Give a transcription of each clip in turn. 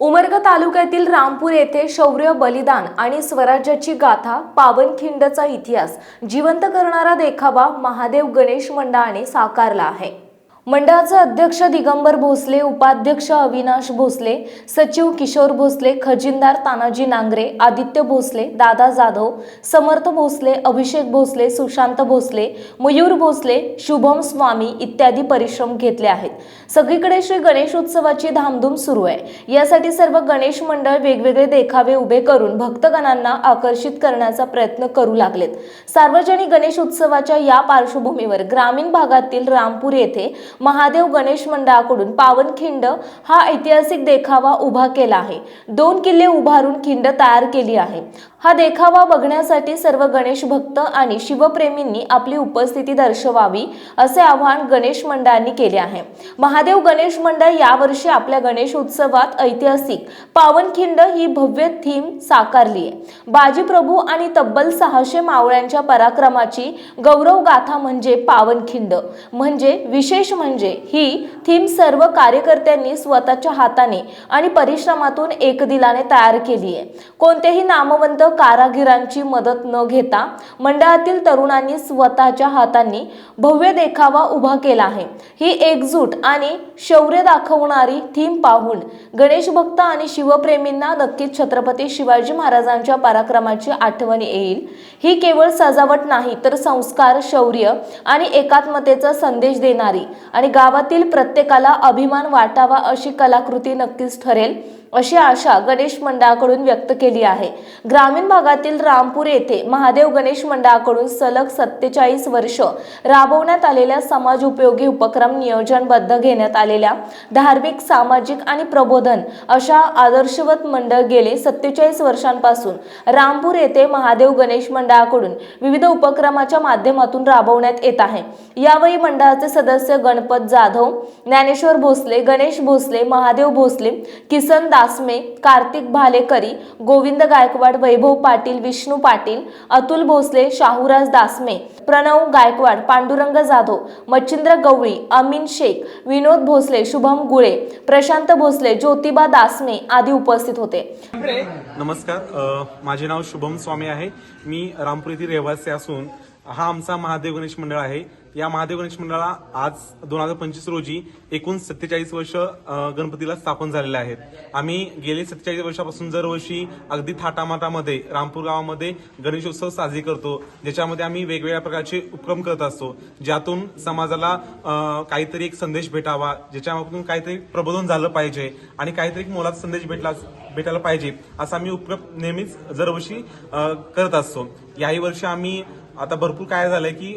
उमरग तालुक्यातील रामपूर येथे शौर्य बलिदान आणि स्वराज्याची गाथा पावनखिंडचा इतिहास जिवंत करणारा देखावा महादेव गणेश मंडळाने साकारला आहे. मंडळाचे अध्यक्ष दिगंबर भोसले उपाध्यक्ष अविनाश भोसले सचिव किशोर भोसले खजिनदार तानाजी नांगरे आदित्य भोसले दादा जाधव समर्थ भोसले अभिषेक भोसले सुशांत भोसले मयूर भोसले शुभम स्वामी इत्यादी परिश्रम घेतले आहेत. सगळीकडे श्री गणेश उत्सवाची धामधूम सुरू आहे. यासाठी सर्व गणेश मंडळ वेगवेगळे देखावे उभे करून भक्तगणांना आकर्षित करण्याचा प्रयत्न करू लागलेत. सार्वजनिक गणेश उत्सवाच्या या पार्श्वभूमीवर ग्रामीण भागातील रामपूर येथे महादेव गणेश मंडळाकडून पावनखिंड हा ऐतिहासिक देखावा उभा केला आहे. दोन किल्ले उभारून खिंड तयार केली आहे. हा देखावा बघण्यासाठी सर्व गणेश भक्त आणि शिवप्रेमींनी आपली उपस्थिती दर्शवावी असे आवाहन गणेश मंडळांनी केले आहे. महादेव गणेश मंडळ यावर्षी आपल्या गणेश उत्सवात ऐतिहासिक पावनखिंड ही भव्य थीम साकारली आहे. बाजीप्रभू आणि तब्बल सहाशे मावळ्यांच्या पराक्रमाची गौरव गाथा म्हणजे पावनखिंड म्हणजे विशेष म्हणजे ही थीम सर्व कार्यकर्त्यांनी स्वतःच्या हाताने आणि परिश्रमातून एकदिलाने तयार केली आहे. कोणतेही नामवंत कारागिरांची मदत न घेता मंडळातील तरुणांनी स्वतःच्या हातांनी भव्य देखावा उभा केला आहे. ही एकजूट आणि शौर्य दाखवणारी थीम पाहून गणेश भक्त आणि शिवप्रेमींना नक्कीच छत्रपती शिवाजी महाराजांच्या पराक्रमाची आठवण येईल. ही केवळ सजावट नाही तर संस्कार शौर्य आणि एकात्मतेचा संदेश देणारी आणि गावातील प्रत्येकाला अभिमान वाटावा अशी कलाकृती नक्कीच ठरेल. अशी आशा गणेश मंडळाकडून व्यक्त केली आहे. ग्रामीण भागातील रामपूर येथे महादेव गणेश मंडळाकडून सलग सत्तेचाळीस वर्ष राबवण्यात आलेल्या समाज उपयोगी उपक्रम नियोजनबद्ध घेण्यात आलेल्या धार्मिक सामाजिक आणि प्रबोधन अशा आदर्शवत मंडळ गेले सत्तेचाळीस वर्षांपासून रामपूर येथे महादेव गणेश मंडळाकडून विविध उपक्रमाच्या माध्यमातून राबवण्यात येत आहे. यावेळी मंडळाचे सदस्य गणपत जाधव ज्ञानेश्वर भोसले गणेश भोसले महादेव भोसले किसन कासमे कार्तिक भालेकरी गोविंद गायकवाड वैभव पाटील विष्णू पाटील अतुल भोसले शाहूराज दासमे प्रणव गायकवाड पांडुरंग जाधव मच्छिंद्र गवळी अमीन शेख विनोद भोसले शुभम गुळे प्रशांत भोसले ज्योतिबा दासमे आदी उपस्थित होते. नमस्कार माझे नाव शुभम स्वामी आहे. मी रामपुरीतील रहिवासी असून हा आमचा महादेव गणेश मंडळ आहे. या महादेव गणेश मंडळाला आज दोन हजार पंचवीस रोजी एकूण सत्तेचाळीस वर्ष गणपतीला स्थापन झालेले आहेत. आम्ही गेले सत्तेचाळीस वर्षापासून दरवर्षी अगदी थाटामाटामध्ये रामपूर गावामध्ये गणेशोत्सव साजरी करतो. ज्याच्यामध्ये आम्ही वेगवेगळ्या प्रकारचे उपक्रम करत असतो. ज्यातून समाजाला काहीतरी एक संदेश भेटावा ज्याच्यामधून काहीतरी प्रबोधन झालं पाहिजे आणि काहीतरी मोलाचा संदेश भेटला भेटायला पाहिजे असा आम्ही उपक्रम नेहमीच दरवर्षी करत असतो. याही वर्षी आम्ही आता भरपूर काय झालंय की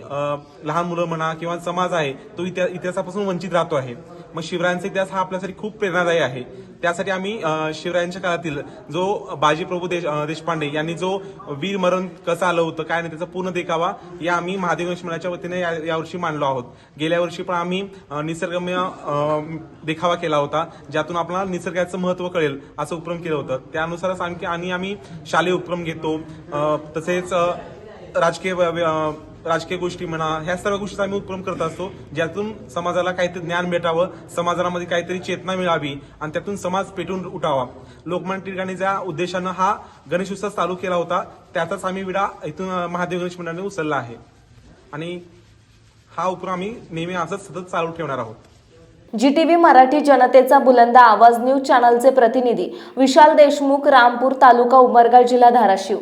लहान मुलं म्हणा किंवा समाज आहे तो इतिहा इतिहासापासून वंचित राहतो आहे. मग शिवरायांचा इतिहास हा आपल्यासाठी खूप प्रेरणादायी आहे. त्यासाठी आम्ही शिवरायांच्या काळातील जो बाजीप्रभू देश देशपांडे यांनी जो वीर मरण कसं आलं होतं काय नाही त्याचा पूर्ण देखावा या आम्ही महादेव गणेश मंडळाच्या वतीने या- यावर्षी मांडलो आहोत. गेल्या वर्षी पण आम्ही निसर्गम्य निसर्गमय देखावा केला होता ज्यातून आपल्याला निसर्गाचं महत्त्व कळेल असं उपक्रम केलं होतं. त्यानुसारच आणखी आणि आम्ही शालेय उपक्रम घेतो. तसेच राजकीय व- राजकीय गोष्टी म्हणा ह्या सर्व गोष्टीचा आम्ही उपक्रम करत असतो. ज्यातून समाजाला काहीतरी ज्ञान भेटावं समाजामध्ये काहीतरी चेतना मिळावी आणि त्यातून समाज पेटून उठावा. लोकमान्य टिळकांच्या उद्देशानं हा गणेश उत्सव चालू केला होता त्याचाच आम्ही विडा इथून महादेव गणेश मंडळाने उचलला आहे. आणि हा उपक्रम आम्ही नेहमी असंच सतत चालू ठेवणार आहोत. जी टी व्ही मराठी जनतेचा बुलंदा आवाज न्यूज चॅनलचे प्रतिनिधी विशाल देशमुख रामपूर तालुका उमरगा जिल्हा धाराशिव.